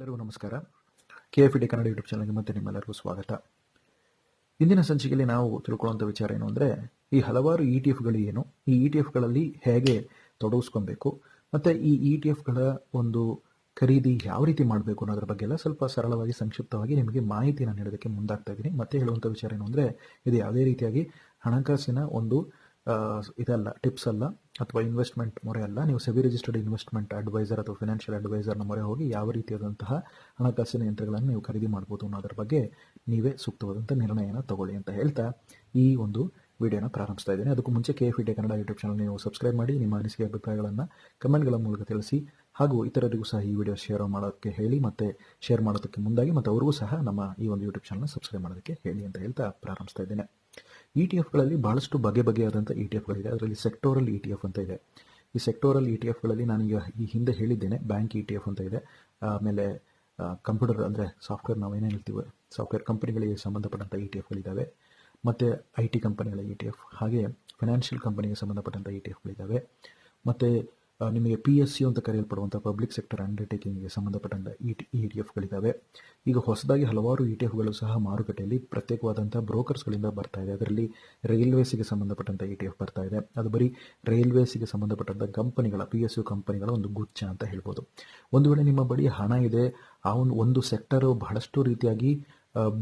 ಎಲ್ಲರಿಗೂ ನಮಸ್ಕಾರ. K F D Kannada YouTube ಚಾನಲ್ಗೆ ಮತ್ತೆ ನಿಮ್ಮೆಲ್ಲರಿಗೂ ಸ್ವಾಗತ. ಇಂದಿನ ಸಂಚಿಕೆಯಲ್ಲಿ ನಾವು ತಿಳ್ಕೊಳ್ಳುವಂಥ ವಿಚಾರ ಏನು ಅಂದರೆ, ಈ ಹಲವಾರು ಇ ಟಿ ಎಫ್ಗಳು ಏನು, ಈ ಇ ಟಿ ಎಫ್ಗಳಲ್ಲಿ ಹೇಗೆ ತೊಡಗಿಸ್ಕೊಬೇಕು, ಮತ್ತು ಈ ಇ ಟಿ ಎಫ್ಗಳ ಒಂದು ಖರೀದಿ ಯಾವ ರೀತಿ ಮಾಡಬೇಕು ಅನ್ನೋದ್ರ ಬಗ್ಗೆ ಎಲ್ಲ ಸ್ವಲ್ಪ ಸರಳವಾಗಿ, ಸಂಕ್ಷಿಪ್ತವಾಗಿ ನಿಮಗೆ ಮಾಹಿತಿನ ನೀಡೋದಕ್ಕೆ ಮುಂದಾಗ್ತಾ ಇದ್ದೀನಿ. ಮತ್ತೆ ಹೇಳುವಂಥ ವಿಚಾರ ಏನು ಅಂದರೆ, ಇದು ಯಾವುದೇ ರೀತಿಯಾಗಿ ಹಣಕಾಸಿನ ಒಂದು ಇದಲ್ಲ ಟಿಪ್ಸ್ ಅಲ್ಲ ಅಥವಾ ಇನ್ವೆಸ್ಟ್ಮೆಂಟ್ ಮೊರೆ ಅಲ್ಲ ನೀವು ಸೆಬಿ ರಿಜಿಸ್ಟರ್ಡ್ ಇನ್ವೆಸ್ಟ್ಮೆಂಟ್ ಅಡ್ವೈಸರ್ ಅಥವಾ ಫಿನಾನ್ಷಿಯಲ್ ಅಡ್ವೈಸರ್ನ ಮೊರೆ ಹೋಗಿ ಯಾವ ರೀತಿಯಾದಂತಹ ಹಣಕಾಸಿನ ಯಂತ್ರಗಳನ್ನು ನೀವು ಖರೀದಿ ಮಾಡ್ಬೋದು ಅನ್ನೋದ್ರ ಬಗ್ಗೆ ನೀವೇ ಸೂಕ್ತವಾದಂಥ ನಿರ್ಣಯನ ತಗೊಳ್ಳಿ ಅಂತ ಹೇಳ್ತಾ ಈ ಒಂದು ವಿಡಿಯೋನ ಪ್ರಾರಂಭಿಸ್ತಾ ಇದ್ದೀನಿ. ಅದಕ್ಕೂ ಮುಂಚೆ K F D Kannada YouTube channel ನೀವು ಸಬ್ಸ್ಕ್ರೈಬ್ ಮಾಡಿ, ನಿಮ್ಮ ಅನಿಸಿಕೆ ಅಭಿಪ್ರಾಯಗಳನ್ನು ಕಮೆಂಟ್ಗಳ ಮೂಲಕ ತಿಳಿಸಿ, ಹಾಗೂ ಇತರರಿಗೂ ಸಹ ಈ ವಿಡಿಯೋ ಶೇರ್ ಮಾಡೋದಕ್ಕೆ ಹೇಳಿ, ಮತ್ತು ಶೇರ್ ಮಾಡೋದಕ್ಕೆ ಮುಂದಾಗಿ, ಮತ್ತು ಅವ್ರಿಗೂ ಸಹ ನಮ್ಮ ಈ ಒಂದು ಯೂಟ್ಯೂಬ್ ಚಾನಲ್ನ ಸಬ್ಸ್ಕ್ರೈಬ್ ಮಾಡೋದಕ್ಕೆ ಹೇಳಿ ಅಂತ ಹೇಳ್ತಾ ಪ್ರಾರಂಭಿಸ್ತಾ ಇದ್ದೇನೆ. ಇ ಟಿ ಎಫ್ಗಳಲ್ಲಿ ಭಾಳಷ್ಟು ಬಗೆ ಬಗೆಯಾದಂಥ ಇ ಟಿ ಎಫ್ಗಳಿದೆ ಅದರಲ್ಲಿ ಸೆಕ್ಟೋರಲ್ ಇ ಟಿ ಎಫ್ ಅಂತ ಇದೆ. ಈ ಸೆಕ್ಟೋರಲ್ ಇ ಟಿ ಎಫ್ಗಳಲ್ಲಿ ನಾನು ಈಗ ಈ ಹಿಂದೆ ಹೇಳಿದ್ದೇನೆ ಬ್ಯಾಂಕ್ ಇ ಟಿ ಎಫ್ ಅಂತ ಇದೆ. ಆಮೇಲೆ ಕಂಪ್ಯೂಟರ್ ಅಂದರೆ ಸಾಫ್ಟ್ವೇರ್ ನಾವು ಏನೇನು ಹೇಳ್ತೀವಿ ಸಾಫ್ಟ್ವೇರ್ ಕಂಪನಿಗಳಿಗೆ ಸಂಬಂಧಪಟ್ಟಂಥ ಇ ಟಿ ಎಫ್ಗಳಿದ್ದಾವೆ ಮತ್ತು ಐ ಟಿ ಕಂಪನಿಗಳ ಇ ಟಿ ಎಫ್ ಹಾಗೆ ಫೈನಾನ್ಷಿಯಲ್ ಕಂಪನಿಗೆ ಸಂಬಂಧಪಟ್ಟಂಥ ಇ ಟಿ ಎಫ್ಗಳಿದ್ದಾವೆ ಮತ್ತು ನಿಮಗೆ ಪಿ ಎಸ್ ಸಿ ಅಂತ ಕರೆಯಲ್ಪಡುವಂಥ ಪಬ್ಲಿಕ್ ಸೆಕ್ಟರ್ ಅಂಡರ್ಟೇಕಿಂಗ್ಗೆ ಸಂಬಂಧಪಟ್ಟಂಥ ಇ ಟಿ ಇ ಟಿ ಎಫ್ಗಳಿದ್ದಾವೆ ಈಗ ಹೊಸದಾಗಿ ಹಲವಾರು ಇ ಟಿ ಎಫ್ಗಳು ಸಹ ಮಾರುಕಟ್ಟೆಯಲ್ಲಿ ಪ್ರತ್ಯೇಕವಾದಂಥ ಬ್ರೋಕರ್ಸ್ಗಳಿಂದ ಬರ್ತಾ ಇದೆ. ಅದರಲ್ಲಿ ರೈಲ್ವೇಸಿಗೆ ಸಂಬಂಧಪಟ್ಟಂಥ ಇ ಟಿ ಎಫ್ ಬರ್ತಾ ಇದೆ. ಅದು ಬರೀ ರೈಲ್ವೇಸಿಗೆ ಸಂಬಂಧಪಟ್ಟಂಥ ಕಂಪನಿಗಳ ಪಿ ಎಸ್ ಯು ಕಂಪನಿಗಳ ಒಂದು ಗುಚ್ಛ ಅಂತ ಹೇಳ್ಬೋದು. ಒಂದು ವೇಳೆ ನಿಮ್ಮ ಬಳಿ ಹಣ ಇದೆ, ಆ ಒಂದು ಒಂದು ಸೆಕ್ಟರು ಬಹಳಷ್ಟು ರೀತಿಯಾಗಿ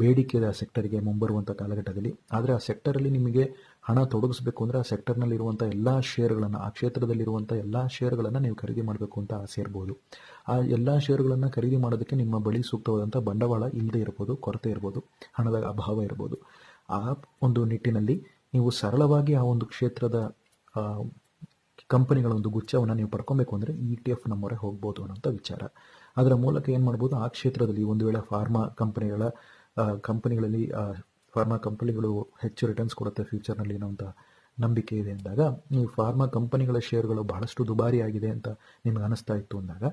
ಬೇಡಿಕೆ ಆ ಸೆಕ್ಟರ್ಗೆ ಮುಂಬರುವಂಥ ಕಾಲಘಟ್ಟದಲ್ಲಿ. ಆದರೆ ಆ ಸೆಕ್ಟರಲ್ಲಿ ನಿಮಗೆ ಹಣ ತೊಡಗಿಸ್ಬೇಕು ಅಂದರೆ ಆ ಸೆಕ್ಟರ್ನಲ್ಲಿರುವಂಥ ಎಲ್ಲ ಶೇರ್ಗಳನ್ನು ಆ ಕ್ಷೇತ್ರದಲ್ಲಿರುವಂಥ ಎಲ್ಲ ಶೇರ್ಗಳನ್ನು ನೀವು ಖರೀದಿ ಮಾಡಬೇಕು ಅಂತ ಆಸೆ ಇರ್ಬೋದು. ಆ ಎಲ್ಲ ಶೇರುಗಳನ್ನು ಖರೀದಿ ಮಾಡೋದಕ್ಕೆ ನಿಮ್ಮ ಬಳಿ ಸೂಕ್ತವಾದಂಥ ಬಂಡವಾಳ ಇಲ್ಲದೆ ಇರ್ಬೋದು, ಕೊರತೆ ಇರ್ಬೋದು, ಹಣದ ಅಭಾವ ಇರ್ಬೋದು. ಆ ಒಂದು ನಿಟ್ಟಿನಲ್ಲಿ ನೀವು ಸರಳವಾಗಿ ಆ ಒಂದು ಕ್ಷೇತ್ರದ ಕಂಪನಿಗಳ ಒಂದು ಗುಚ್ಛವನ್ನು ನೀವು ಪಡ್ಕೊಬೇಕು ಅಂದರೆ ಇ ಟಿ ಎಫ್ನ ಮೊರೆ ಹೋಗ್ಬೋದು ಅನ್ನೋಂಥ ವಿಚಾರ. ಅದರ ಮೂಲಕ ಏನು ಮಾಡ್ಬೋದು, ಆ ಕ್ಷೇತ್ರದಲ್ಲಿ ಒಂದು ವೇಳೆ ಫಾರ್ಮಾ ಕಂಪನಿಗಳ ಕಂಪನಿಗಳಲ್ಲಿ ಫಾರ್ಮಾ ಕಂಪನಿಗಳು ಹೆಚ್ಚು ರಿಟರ್ನ್ಸ್ ಕೊಡುತ್ತೆ ಫ್ಯೂಚರ್ನಲ್ಲಿ ಅಂತ ನಂಬಿಕೆ ಇದೆ ಅಂದಾಗ ಈ ಫಾರ್ಮಾ ಕಂಪನಿಗಳ ಶೇರ್ಗಳು ಬಹಳಷ್ಟು ದುಬಾರಿ ಆಗಿದೆ ಅಂತ ನಿಮ್ಗೆ ಅನಿಸ್ತಾ ಇತ್ತು ಅಂದಾಗ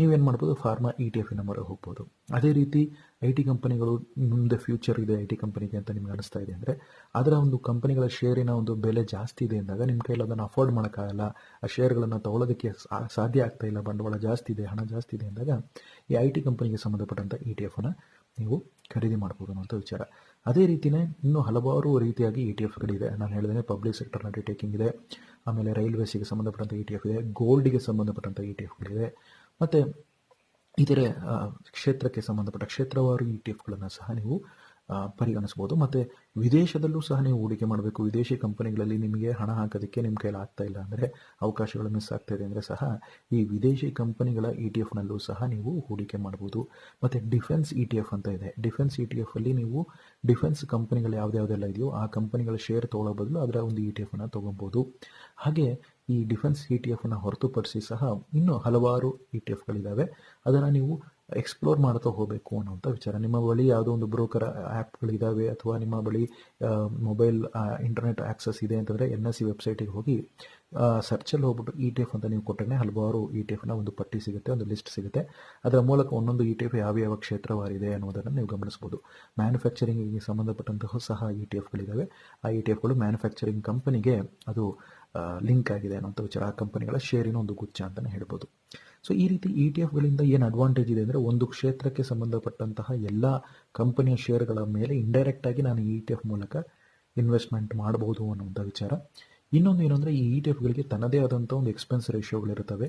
ನೀವೇನು ಮಾಡ್ಬೋದು? ಫಾರ್ಮಾ ಇ ಟಿ ಎಫಿನ ಮೊರೆ ಹೋಗ್ಬೋದು. ಅದೇ ರೀತಿ ಐ ಟಿ ಕಂಪನಿಗಳು ಮುಂದೆ ಫ್ಯೂಚರ್ ಇದೆ ಐ ಟಿ ಕಂಪನಿಗೆ ಅಂತ ನಿಮ್ಗೆ ಅನಿಸ್ತಾ ಇದೆ ಅಂದರೆ, ಅದರ ಒಂದು ಕಂಪನಿಗಳ ಶೇರಿನ ಒಂದು ಬೆಲೆ ಜಾಸ್ತಿ ಇದೆ ಅಂದಾಗ ನಿಮ್ಮ ಕೈಯಲ್ಲಿ ಅದನ್ನು ಅಫೋರ್ಡ್ ಮಾಡೋಕ್ಕಾಗಲ್ಲ, ಆ ಶೇರ್ಗಳನ್ನು ತಗೊಳ್ಳೋದಕ್ಕೆ ಸಾಧ್ಯ ಆಗ್ತಾ ಇಲ್ಲ, ಬಂಡವಾಳ ಜಾಸ್ತಿ ಇದೆ, ಹಣ ಜಾಸ್ತಿ ಇದೆ ಅಂದಾಗ ಈ ಐ ಟಿ ಕಂಪನಿಗೆ ಸಂಬಂಧಪಟ್ಟಂಥ ಇ ಟಿ ಎಫನ್ನು ನೀವು ಖರೀದಿ ಮಾಡ್ಬೋದು ಅನ್ನೋಂಥ ವಿಚಾರ. ಅದೇ ರೀತಿಯೇ ಇನ್ನೂ ಹಲವಾರು ರೀತಿಯಾಗಿ ಇ ಟಿ ಎಫ್ಗಳಿದೆ ನಾನು ಹೇಳಿದ್ರೆ ಪಬ್ಲಿಕ್ ಸೆಕ್ಟರ್ ಅಂಡರ್ಟೇಕಿಂಗ್ ಇದೆ, ಆಮೇಲೆ ರೈಲ್ವೇಸಿಗೆ ಸಂಬಂಧಪಟ್ಟಂಥ ಇ ಟಿ ಎಫ್ ಇದೆ ಗೋಲ್ಡಿಗೆ ಸಂಬಂಧಪಟ್ಟಂಥ ಇ ಟಿ ಎಫ್ಗಳಿದೆ ಮತ್ತು ಇತರೆ ಕ್ಷೇತ್ರಕ್ಕೆ ಸಂಬಂಧಪಟ್ಟ ಕ್ಷೇತ್ರವಾರು ಇ ಟಿ ಎಫ್ಗಳನ್ನು ಸಹ ನೀವು ಪರಿಗಣಿಸ್ಬೋದು ಮತ್ತು ವಿದೇಶದಲ್ಲೂ ಸಹ ನೀವು ಹೂಡಿಕೆ ಮಾಡಬೇಕು. ವಿದೇಶಿ ಕಂಪನಿಗಳಲ್ಲಿ ನಿಮಗೆ ಹಣ ಹಾಕೋದಕ್ಕೆ ನಿಮ್ಮ ಕೈಲಿ ಆಗ್ತಾ ಇಲ್ಲ ಅಂದರೆ ಅವಕಾಶಗಳು ಮಿಸ್ ಆಗ್ತಾ ಇದೆ ಅಂದರೆ ಸಹ ಈ ವಿದೇಶಿ ಕಂಪನಿಗಳ ಇ ಟಿ ಎಫ್ನಲ್ಲೂ ಸಹ ನೀವು ಹೂಡಿಕೆ ಮಾಡ್ಬೋದು ಮತ್ತು ಡಿಫೆನ್ಸ್ ಇ ಟಿ ಎಫ್ ಅಂತ ಇದೆ. ಡಿಫೆನ್ಸ್ ಇ ಟಿ ಎಫಲ್ಲಿ ನೀವು ಡಿಫೆನ್ಸ್ ಕಂಪನಿಗಳು ಯಾವುದ್ಯಾವುದೆಲ್ಲ ಇದೆಯೋ ಆ ಕಂಪನಿಗಳ ಶೇರ್ ತೊಗೊಳ್ಳೋ ಬದಲು ಅದರ ಒಂದು ಇ ಟಿ ಎಫನ್ನು ತೊಗೊಬೋದು ಹಾಗೆ ಈ ಡಿಫೆನ್ಸ್ ಇ ಟಿ ಎಫ್ನ ಹೊರತುಪಡಿಸಿ ಸಹ ಇನ್ನೂ ಹಲವಾರು ಇ ಟಿ ಎಫ್ಗಳಿದ್ದಾವೆ ಅದನ್ನು ನೀವು ಎಕ್ಸ್ಪ್ಲೋರ್ ಮಾಡ್ತಾ ಹೋಗಬೇಕು ಅನ್ನೋಂಥ ವಿಚಾರ. ನಿಮ್ಮ ಬಳಿ ಯಾವುದೋ ಒಂದು ಬ್ರೋಕರ್ ಆ್ಯಪ್ಗಳಿದ್ದಾವೆ ಅಥವಾ ನಿಮ್ಮ ಬಳಿ ಮೊಬೈಲ್ ಇಂಟರ್ನೆಟ್ ಆ್ಯಕ್ಸಸ್ ಇದೆ ಅಂತಂದರೆ ಎನ್ ಎಸ್ ಸಿ ವೆಬ್ಸೈಟಿಗೆ ಹೋಗಿ ಸರ್ಚಲ್ಲಿ ಹೋಗ್ಬಿಟ್ಟು ಇ ಟಿ ಎಫ್ ಅಂತ ನೀವು ಕೊಟ್ಟರೆ ಹಲವಾರು ಇ ಟಿ ಎಫ್ನ ಒಂದು ಪಟ್ಟಿ ಸಿಗುತ್ತೆ, ಒಂದು ಲಿಸ್ಟ್ ಸಿಗುತ್ತೆ. ಅದರ ಮೂಲಕ ಒಂದೊಂದು ಇ ಟಿ ಎಫ್ ಯಾವ ಯಾವ ಕ್ಷೇತ್ರವಾರಿದೆ ಅನ್ನೋದನ್ನು ನೀವು ಗಮನಿಸ್ಬೋದು ಮ್ಯಾನುಫ್ಯಾಕ್ಚರಿಂಗಿಗೆ ಸಂಬಂಧಪಟ್ಟಂತಹ ಸಹ ಇ ಟಿ ಎಫ್ಗಳಿದ್ದಾವೆ ಆ ಇ ಟಿ ಎಫ್ಗಳು ಮ್ಯಾನುಫ್ಯಾಕ್ಚರಿಂಗ್ ಕಂಪನಿಗೆ ಅದು ಲಿಂಕ್ ಆಗಿದೆ ಅನ್ನೋಂಥ ವಿಚಾರ ಆ ಕಂಪನಿಗಳ ಶೇರಿನ ಒಂದು ಗುಚ್ಛ ಅಂತಲೇ ಹೇಳ್ಬೋದು. ಸೊ ಈ ರೀತಿ ಇ ಟಿ ಎಫ್ಗಳಿಂದ ಏನು ಅಡ್ವಾಂಟೇಜ್ ಇದೆ ಅಂದರೆ ಒಂದು ಕ್ಷೇತ್ರಕ್ಕೆ ಸಂಬಂಧಪಟ್ಟಂತಹ ಎಲ್ಲ ಕಂಪನಿಯ ಶೇರ್ಗಳ ಮೇಲೆ ಇಂಡೈರೆಕ್ಟ್ ಆಗಿ ನಾನು ಇ ಟಿ ಎಫ್ ಮೂಲಕ ಇನ್ವೆಸ್ಟ್ಮೆಂಟ್ ಮಾಡಬಹುದು ಅನ್ನುವಂಥ ವಿಚಾರ. ಇನ್ನೊಂದು ಏನಂದರೆ ಈ ಇ ಟಿ ಎಫ್ಗಳಿಗೆ ತನ್ನದೇ ಆದಂಥ ಒಂದು ಎಕ್ಸ್ಪೆನ್ಸ್ ರೇಷಿಯೋಗಳಿರ್ತವೆ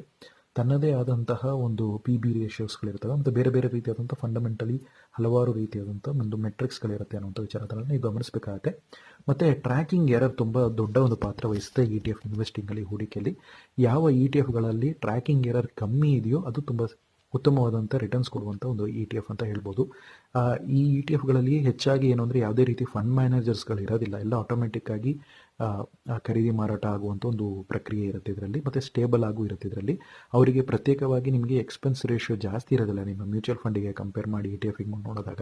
ತನ್ನದೇ ಆದಂತಹ ಒಂದು ಪಿ ಬಿ ರೇಷಿಯೋಸ್ಗಳಿರ್ತವೆ ಮತ್ತು ಬೇರೆ ಬೇರೆ ರೀತಿಯಾದಂಥ ಫಂಡಮೆಂಟಲಿ ಹಲವಾರು ರೀತಿಯಾದಂಥ ಒಂದು ಮೆಟ್ರಿಕ್ಸ್ಗಳಿರುತ್ತೆ ಅನ್ನೋಂಥ ವಿಚಾರಗಳನ್ನು ನೀವು ಗಮನಿಸಬೇಕಾಗತ್ತೆ. ಮತ್ತು ಟ್ರ್ಯಾಕಿಂಗ್ ಎರರ್ ತುಂಬ ದೊಡ್ಡ ಒಂದು ಪಾತ್ರ ವಹಿಸುತ್ತೆ ಇ ಟಿ ಎಫ್ ಇನ್ವೆಸ್ಟಿಂಗಲ್ಲಿ ಹೂಡಿಕೆಯಲ್ಲಿ ಯಾವ ಇ ಟಿ ಎಫ್ಗಳಲ್ಲಿ ಟ್ರ್ಯಾಕಿಂಗ್ ಎರರ್ ಕಮ್ಮಿ ಇದೆಯೋ ಅದು ತುಂಬ ಉತ್ತಮವಾದಂಥ ರಿಟರ್ನ್ಸ್ ಕೊಡುವಂಥ ಒಂದು ಇ ಟಿ ಎಫ್ ಅಂತ ಹೇಳ್ಬೋದು. ಈ ಇ ಟಿ ಎಫ್ಗಳಲ್ಲಿ ಹೆಚ್ಚಾಗಿ ಏನು ಅಂದರೆ ಯಾವುದೇ ರೀತಿ ಫಂಡ್ ಮ್ಯಾನೇಜರ್ಸ್ಗಳು ಇರೋದಿಲ್ಲ ಎಲ್ಲ ಆಟೋಮೆಟಿಕ್ ಆಗಿ ಆ, ಆ, ಖರೀದಿ ಮಾರಾಟ ಆಗುವಂಥ ಒಂದು ಪ್ರಕ್ರಿಯೆ ಇರುತ್ತೆ ಇದರಲ್ಲಿ, ಮತ್ತು ಸ್ಟೇಬಲ್ ಆಗೂ ಇರುತ್ತೆ ಇದರಲ್ಲಿ. ಅವರಿಗೆ ಪ್ರತ್ಯೇಕವಾಗಿ ನಿಮಗೆ ಎಕ್ಸ್ಪೆನ್ಸ್ ರೇಷಿಯೋ ಜಾಸ್ತಿ ಇರೋದಿಲ್ಲ. ನಿಮ್ಮ ಮ್ಯೂಚುವಲ್ ಫಂಡಿಗೆ ಕಂಪೇರ್ ಮಾಡಿ ಇ ಟಿ ಎಫಿಗೆ ನೋಡಿದಾಗ.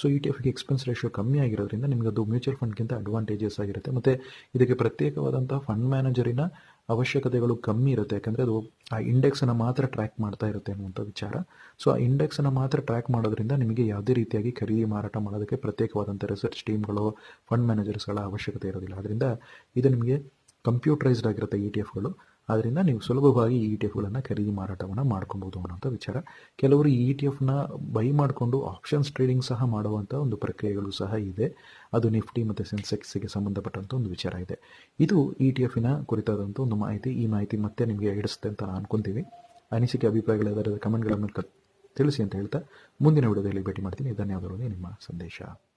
ಸೊ ಇ ಟಿ ಎಫ್ಗೆ ಎಕ್ಸ್ಪೆನ್ಸ್ ರೇಷಿಯೋ ಕಮ್ಮಿ ಆಗಿರೋದ್ರಿಂದ ನಿಮಗೆ ಅದು ಮ್ಯೂಚುವಲ್ ಫಂಡ್ಗಿಂತ ಅಡ್ವಾಂಟೇಜಸ್ ಆಗಿರುತ್ತೆ. ಮತ್ತು ಇದಕ್ಕೆ ಪ್ರತ್ಯೇಕವಾದಂಥ ಫಂಡ್ ಮ್ಯಾನೇಜರಿನ ಅವಶ್ಯಕತೆಗಳು ಕಮ್ಮಿ ಇರುತ್ತೆ. ಯಾಕಂದರೆ ಅದು ಆ ಇಂಡೆಕ್ಸನ್ನು ಮಾತ್ರ ಟ್ರ್ಯಾಕ್ ಮಾಡ್ತಾ ಇರುತ್ತೆ ಅನ್ನುವಂಥ ವಿಚಾರ. ಸೊ ಆ ಇಂಡೆಕ್ಸನ್ನು ಮಾತ್ರ ಟ್ರ್ಯಾಕ್ ಮಾಡೋದ್ರಿಂದ ನಿಮಗೆ ಯಾವುದೇ ರೀತಿಯಾಗಿ ಖರೀದಿ ಮಾರಾಟ ಮಾಡೋದಕ್ಕೆ ಪ್ರತ್ಯೇಕವಾದಂಥ ರಿಸರ್ಚ್ ಟೀಮ್ಗಳು ಫಂಡ್ ಮ್ಯಾನೇಜರ್ಸ್ಗಳ ಅವಶ್ಯಕತೆ ಇರೋದಿಲ್ಲ. ಅದರಿಂದ ಇದು ನಿಮಗೆ ಕಂಪ್ಯೂಟರೈಸ್ಡ್ ಆಗಿರುತ್ತೆ ಇ ಟಿ ಎಫ್ಗಳು ಆದ್ದರಿಂದ ನೀವು ಸುಲಭವಾಗಿ ಇ ಟಿ ಎಫ್ಗಳನ್ನು ಖರೀದಿ ಮಾರಾಟವನ್ನು ಮಾಡ್ಕೊಬೋದು ಅನ್ನೋಂಥ ವಿಚಾರ. ಕೆಲವರು ಇ ಟಿ ಎಫ್ನ ಬೈ ಮಾಡಿಕೊಂಡು ಆಪ್ಷನ್ಸ್ ಟ್ರೇಡಿಂಗ್ ಸಹ ಮಾಡುವಂಥ ಒಂದು ಪ್ರಕ್ರಿಯೆಗಳು ಸಹ ಇದೆ. ಅದು ನಿಫ್ಟಿ ಮತ್ತು ಸೆನ್ಸೆಕ್ಸ್ಗೆ ಸಂಬಂಧಪಟ್ಟಂಥ ಒಂದು ವಿಚಾರ ಇದೆ. ಇದು ಇ ಟಿ ಎಫಿನ ಕುರಿತಾದಂಥ ಒಂದು ಮಾಹಿತಿ. ಈ ಮಾಹಿತಿ ಮತ್ತೆ ನಿಮಗೆ ಹಿಡಿಸುತ್ತೆ ಅಂತ ನಾನು ಅನ್ಕೊಂತೀವಿ. ಅನಿಸಿಕೆ ಅಭಿಪ್ರಾಯಗಳಿದ್ದರೆ ಕಮೆಂಟ್ಗಳ ಮೂಲಕ ತಿಳಿಸಿ ಅಂತ ಹೇಳ್ತಾ ಮುಂದಿನ ವಿಡಿಯೋದಲ್ಲಿ ಭೇಟಿ ಮಾಡ್ತೀನಿ. ಧನ್ಯವಾದಗಳು. ನಿಮ್ಮ ಸಂದೇಶ.